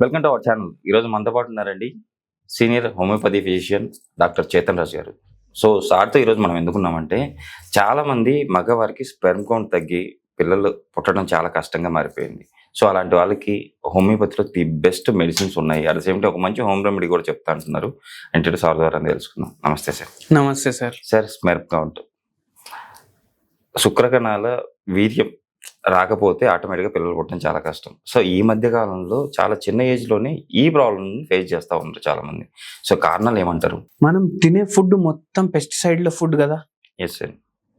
Welcome to our channel ఈరోజు మనతో పాటు ఉన్నారండి senior homeopathy physician doctor Chetan Raju garu. So సార్తో ఈరోజు మనం ఎందుకున్నామంటే చాలా మంది మగవారికి స్పెర్మ్ కౌంట్ తగ్గి పిల్లలు పుట్టడం చాలా కష్టంగా మారిపోయింది. సో అలాంటి వాళ్ళకి హోమియోపతిలో ది బెస్ట్ మెడిసిన్స్ ఉన్నాయి. అట్ సేమ్ టైం ఒక మంచి హోమ్ రెమెడీ కూడా చెప్తా అంటున్నారు. అంటే సార్ ద్వారా తెలుసుకుందాం. నమస్తే సార్. నమస్తే సార్. Sir sperm count. శుక్రకణాల వీర్యం రాకపోతే ఆటోమేటిక్గా పిల్లలు పుట్టడం చాలా కష్టం. సో ఈ మధ్య కాలంలో చాలా చిన్న ఏజ్లోనే ఈ ప్రాబ్లమ్ ఫేస్ చేస్తూ ఉన్నారు చాలా మంది సో కారణాలు ఏమంటారు? మనం తినే ఫుడ్ మొత్తం పెస్టిసైడ్ల ఫుడ్ కదా? ఎస్ సార్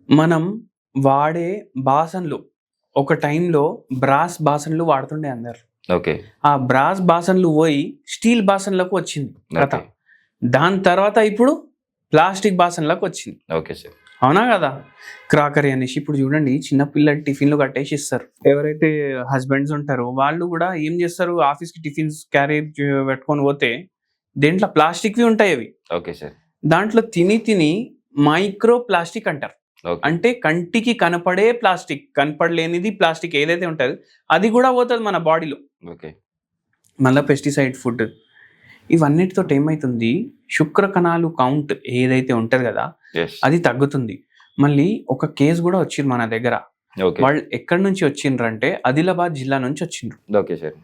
మనం వాడే బాసన్లు ఒక టైంలో బ్రాస్ బాసన్లు వాడుతుండే అందరు. ఓకే. ఆ బ్రాస్ బాసన్లు పోయి స్టీల్ బాసన్లకు వచ్చింది కథ. దాని తర్వాత ఇప్పుడు ప్లాస్టిక్ బాసన్లకు వచ్చింది. ఓకే సార్ అవునా కదా? క్రాకరీ అనేసి ఇప్పుడు చూడండి చిన్న పిల్లలు టిఫిన్లు కట్టేసి ఇస్తారు ఎవరైతే హస్బెండ్స్ ఉంటారో వాళ్ళు కూడా ఏం చేస్తారు? ఆఫీస్కి టిఫిన్స్ క్యారీ పెట్టుకొని పోతే దేంట్లో ప్లాస్టిక్వి ఉంటాయి అవి. Okay sir. దాంట్లో తిని తిని మైక్రో ప్లాస్టిక్ అంటారు. అంటే కంటికి కనపడే ప్లాస్టిక్ కనపడలేనిది ప్లాస్టిక్ ఏదైతే ఉంటుందో అది కూడా పోతుంది మన బాడీలో. ఓకే. మళ్ళీ పెస్టిసైడ్ ఫుడ్ ఇవన్నిటితో ఏమవుతుంది శుక్ర కణాలు కౌంట్ ఏదైతే ఉంటుంది కదా అది తగ్గుతుంది. మళ్ళీ ఒక కేసు కూడా వచ్చింది మన దగ్గర. ఓకే వాళ్ళు ఎక్కడి నుంచి వచ్చిండ్రంటే ఆదిలాబాద్ జిల్లా నుంచి వచ్చిండ్రు. ఓకే సార్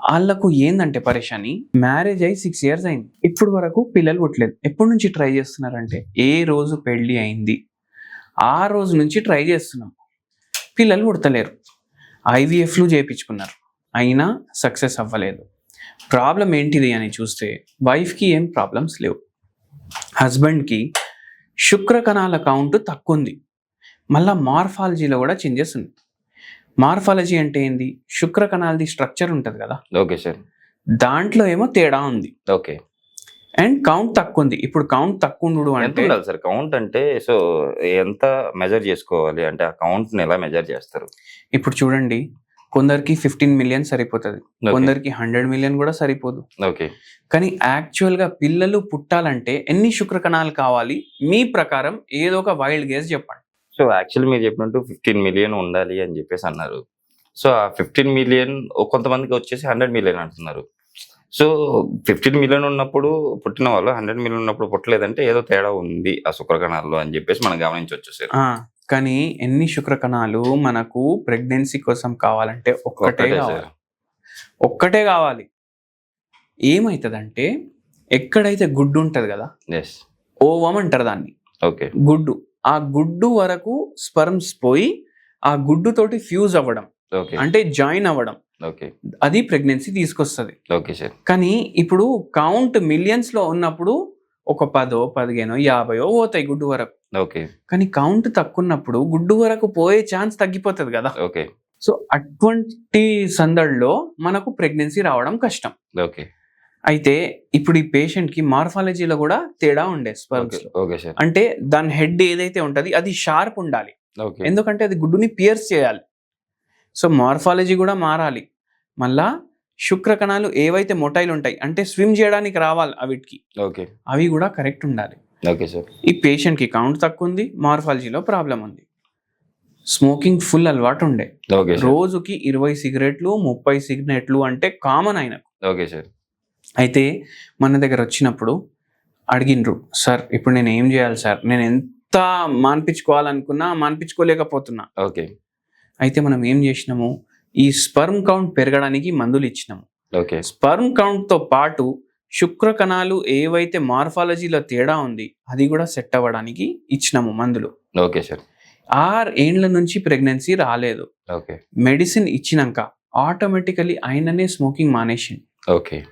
వాళ్ళకు ఏందంటే పరేషాని? మ్యారేజ్ అయ్యి సిక్స్ ఇయర్స్ అయింది. ఇప్పుడు వరకు పిల్లలు పుట్టలేదు. ఎప్పటి నుంచి ట్రై చేస్తున్నారంటే ఏ రోజు పెళ్ళి అయింది ఆ రోజు నుంచి ట్రై చేస్తున్నాం. పిల్లలు పుడతలేరు. ఐవీఎఫ్లు చేయించుకున్నారు అయినా సక్సెస్ అవ్వలేదు. ప్రాబ్లం ఏంటిది అని చూస్తే వైఫ్కి ఏం ప్రాబ్లమ్స్ లేవు. హస్బెండ్కి శుక్ర కణాల కౌంట్ తక్కువ ఉంది మళ్ళా మార్ఫాలజీలో కూడా చేంజెస్ ఉంది మార్ఫాలజీ అంటే ఏంది? శుక్ర కణాలది స్ట్రక్చర్ ఉంటుంది కదా? Okay sir. దాంట్లో ఏమో తేడా ఉంది. ఓకే. అండ్ కౌంట్ తక్కువ ఉంది ఇప్పుడు కౌంట్ తక్కువ ఉండడు అంటే ఉండాలి సార్? కౌంట్ అంటే సో ఎంత మెజర్ చేసుకోవాలి? అంటే ఆ కౌంట్ని ఎలా మెజర్ చేస్తారు? ఇప్పుడు చూడండి. కొందరికి ఫిఫ్టీన్ మిలియన్ సరిపోతుంది. కొందరికి హండ్రెడ్ మిలియన్ కూడా సరిపోదు. ఓకే కానీ యాక్చువల్గా పిల్లలు పుట్టాలంటే ఎన్ని శుక్ర కణాలు కావాలి? మీ ప్రకారం ఏదో ఒక వైల్డ్ గేస్ చెప్పండి. సో యాక్చువల్లీ మీరు చెప్పినట్టు ఫిఫ్టీన్ మిలియన్ ఉండాలి అని చెప్పేసి అన్నారు. సో ఆ ఫిఫ్టీన్ మిలియన్ కొంతమందికి వచ్చేసి హండ్రెడ్ మిలియన్ అంటున్నారు. సో ఫిఫ్టీన్ మిలియన్ ఉన్నప్పుడు పుట్టిన వాళ్ళు హండ్రెడ్ మిలియన్ ఉన్నప్పుడు పుట్టలేదంటే ఏదో తేడా ఉంది ఆ శుక్రకణాల్లో అని చెప్పేసి మనం గమనించవచ్చు సార్ కానీ ఎన్ని శుక్ర కణాలు మనకు ప్రెగ్నెన్సీ కోసం కావాలంటే ఒక్కటే కావాలి. ఒక్కటే కావాలి. ఏమవుతుందంటే ఎక్కడైతే గుడ్డు ఉంటుంది కదా ఓవం అంటారు దాన్ని. ఓకే. గుడ్డు. ఆ గుడ్డు వరకు స్పర్మ్స్ పోయి ఆ గుడ్డు తోటి ఫ్యూజ్ అవ్వడం. ఓకే. అంటే జాయిన్ అవ్వడం. ఓకే. అది ప్రెగ్నెన్సీ తీసుకొస్తుంది. Okay sir. కానీ ఇప్పుడు కౌంట్ మిలియన్స్లో ఉన్నప్పుడు ఒక పదో పదిహేనో యాభయో పోతాయి గుడ్డు వరకు. ఓకే. కానీ కౌంట్ తక్కువ ఉన్నప్పుడు గుడ్డు వరకు పోయే ఛాన్స్ తగ్గిపోతుంది కదా. ఓకే. సో అటువంటి సందడిలో మనకు ప్రెగ్నెన్సీ రావడం కష్టం. ఓకే. అయితే ఇప్పుడు ఈ పేషెంట్కి మార్ఫాలజీలో కూడా తేడా ఉండే స్పర్మ్స్ అంటే దాని హెడ్ ఏదైతే ఉంటది అది షార్ప్ ఉండాలి. ఓకే. ఎందుకంటే అది గుడ్డుని పియర్స్ చేయాలి. సో మార్ఫాలజీ కూడా మారాలి. మళ్ళా శుక్ర కణాలు ఏవైతే మొటైలు ఉంటాయి అంటే స్విమ్ చేయడానికి రావాలి అవిటికి ఓకే. అవి కూడా కరెక్ట్ ఉండాలి. Okay sir. ఈ పేషెంట్కి కౌంట్ తక్కువ ఉంది మార్ఫాలజీలో ప్రాబ్లం ఉంది స్మోకింగ్ ఫుల్ అలవాటు ఉండే రోజుకి ఇరవై సిగరెట్లు ముప్పై సిగరెట్లు అంటే కామన్ అయిన ఓకే సార్. అయితే మన దగ్గర వచ్చినప్పుడు అడిగిండ్రు సార్ ఇప్పుడు నేను ఏం చేయాలి సార్? నేను ఎంత మాన్పించుకోవాలనుకున్నా మాన్పించుకోలేకపోతున్నా. ఓకే. అయితే మనం ఏం చేసినాము? ఈ స్పర్మ్ కౌంట్ పెరగడానికి మందులు ఇచ్చినాము. ఓకే. స్పర్మ్ కౌంట్తో పాటు శుక్ర కణాలు ఏవైతే మార్ఫాలజీలో తేడా ఉంది అది కూడా సెట్ అవ్వడానికి ఇచ్చినాము మందులు. Okay sir. ఆరు ఏండ్ల నుంచి ప్రెగ్నెన్సీ రాలేదు. ఓకే. మెడిసిన్ ఇచ్చినాక ఆటోమేటికలీ ఆయననే స్మోకింగ్ మానేసింది ఓకే.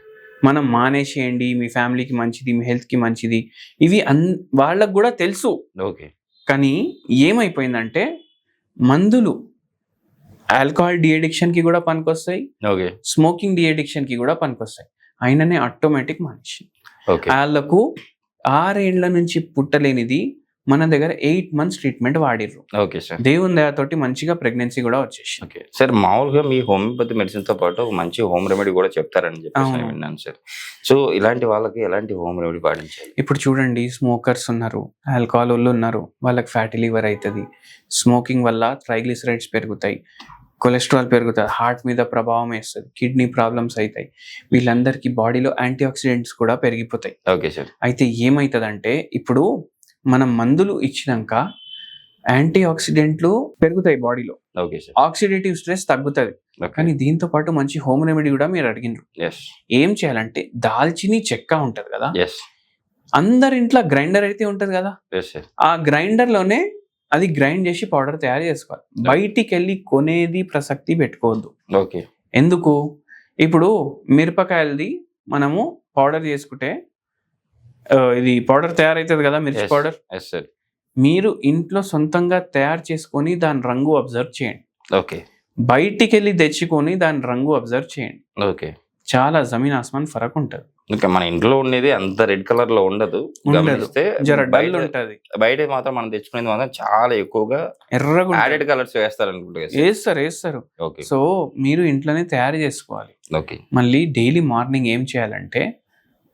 మనం మానేసేయండి మీ ఫ్యామిలీకి మంచిది మీ హెల్త్కి మంచిది ఇవి అన్ వాళ్ళకు కూడా తెలుసు. ఓకే. కానీ ఏమైపోయిందంటే మందులు ఆల్కహాల్కి కూడా పనికొస్తాయి. ఓకే. స్మోకింగ్కి కూడా పనికొస్తాయి. అయిననే ఆటోమేటిక్ మనిషి. ఓకే. వాళ్ళకు ఆరేండ్ల నుంచి పుట్టలేనిది మన దగ్గర ఎయిట్ మంత్స్ ట్రీట్మెంట్ వాడిర్రు. Okay sir. దేవుని దయతోటి మంచిగా ప్రెగ్నెన్సీ కూడా వచ్చేసి ఓకే. సార్ మామూలుగా మీ హోమియోపతి మెడిసిన్తో పాటు ఒక మంచి హోమ్ రెమెడీ కూడా చెప్తారని అవును. విన్నాను సార్. సో ఇలాంటి వాళ్ళకి ఎలాంటి హోమ్ రెమెడీ పాటించాలి? ఇప్పుడు చూడండి స్మోకర్స్ ఉన్నారు ఆల్కహాల్ వాళ్ళు ఉన్నారు వాళ్ళకి ఫ్యాటీ లివర్ అవుతుంది స్మోకింగ్ వల్ల ట్రైగ్లిసరైడ్స్ పెరుగుతాయి. కొలెస్ట్రాల్ పెరుగుతుంది హార్ట్ మీద ప్రభావం వేస్తుంది కిడ్నీ ప్రాబ్లమ్స్ అవుతాయి వీళ్ళందరికీ బాడీలో యాంటీ ఆక్సిడెంట్స్ కూడా పెరిగిపోతాయి. ఓకే సార్ అయితే ఏమవుతుందంటే ఇప్పుడు మనం మందులు ఇచ్చినాక యాంటీ ఆక్సిడెంట్లు పెరుగుతాయి బాడీలో ఓకే సార్ ఆక్సిడేటివ్ స్ట్రెస్ తగ్గుతుంది. కానీ దీంతో పాటు మంచి హోమ్ రెమెడీ కూడా మీరు అడిగినారు. ఏం చేయాలంటే దాల్చిని చెక్క ఉంటది కదా? ఎస్ అందరి ఇంట్లో గ్రైండర్ అయితే ఉంటది కదా? ఆ గ్రైండర్లోనే అది గ్రైండ్ చేసి పౌడర్ తయారు చేసుకోవాలి. బయటికి వెళ్ళి కొనేది ప్రసక్తి పెట్టుకోవద్దు. ఓకే. ఎందుకు? ఇప్పుడు మిరపకాయలది మనము పౌడర్ చేసుకుంటే ఇది పౌడర్ తయారవుతుంది కదా మిర్చి. పౌడర్? మీరు ఇంట్లో సొంతంగా తయారు చేసుకొని దాని రంగు అబ్జర్వ్ చేయండి. ఓకే. బయటికి వెళ్ళి తెచ్చుకొని దాని రంగు అబ్జర్వ్ చేయండి. ఓకే. చాలా జమీన్ ఆస్మాన్ ఫరక్ ఉంటుంది. ఇంకా మన ఇంట్లో ఉండేది అంత రెడ్ కలర్లో ఉండదు. గమనిస్తే జర డల్ బయట ఉంటది. బయట మాత్రం మనం తెచ్చుకునేది మాత్రం చాలా ఎక్కువగా ఎర్రగా యాడెడ్ కలర్స్ వేస్తారు అనుకుంటా వేస్తారు వేస్తారు. ఓకే. సో మీరు ఇంట్లోనే తయారు చేసుకోవాలి. ఓకే. మళ్ళీ డైలీ మార్నింగ్ ఏం చేయాలంటే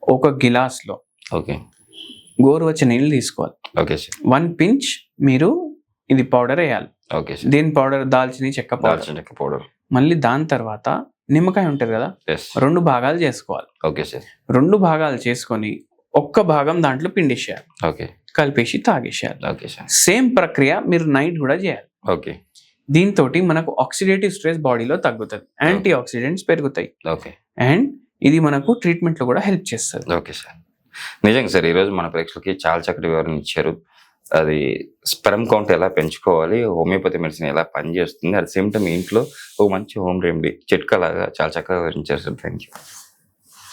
ఒక గిలాస్లో ఓకే. గోరువెచ్చ నీళ్ళు తీసుకోవాలి. ఓకే వన్ పించ్ మీరు ఇది పౌడర్ వేయాలి. ఓకే దీని పౌడర్? దాల్చిన చెక్క పౌడర్. దాల్చిన చెక్క పౌడర్. మళ్ళీ దాని తర్వాత నిమ్మకాయ ఉంటుంది కదా? రెండు భాగాలు చేసుకోవాలి. ఓకే సార్ రెండు భాగాలు చేసుకొని ఒక్క భాగం దాంట్లో పిండేసేయాలి. ఓకే కలిపేసి తాగేసేయాలి. ఓకే సార్ సేమ్ ప్రక్రియ మీరు నైట్ కూడా చేయాలి. ఓకే దీంతో మనకు ఆక్సిడేటివ్ స్ట్రెస్ బాడీలో తగ్గుతుంది. యాంటీ ఆక్సిడెంట్స్ పెరుగుతాయి. ఓకే అండ్ ఇది మనకు ట్రీట్మెంట్లో కూడా హెల్ప్ చేస్తుంది. ఓకే సార్ నిజంగా సార్ ఈరోజు మన ప్రేక్షకులకి చాలా చక్కటి వివరణ ఇచ్చారు. అది స్పెరమ్ కౌంట్ ఎలా పెంచుకోవాలి హోమియోపతి మెడిసిన్ ఎలా పనిచేస్తుంది అట్ సేమ్ టైం ఇంట్లో ఒక మంచి హోమ్ రెమెడీ చిట్కలాగా చాలా చక్కగా వివరించారు సార్. Thank you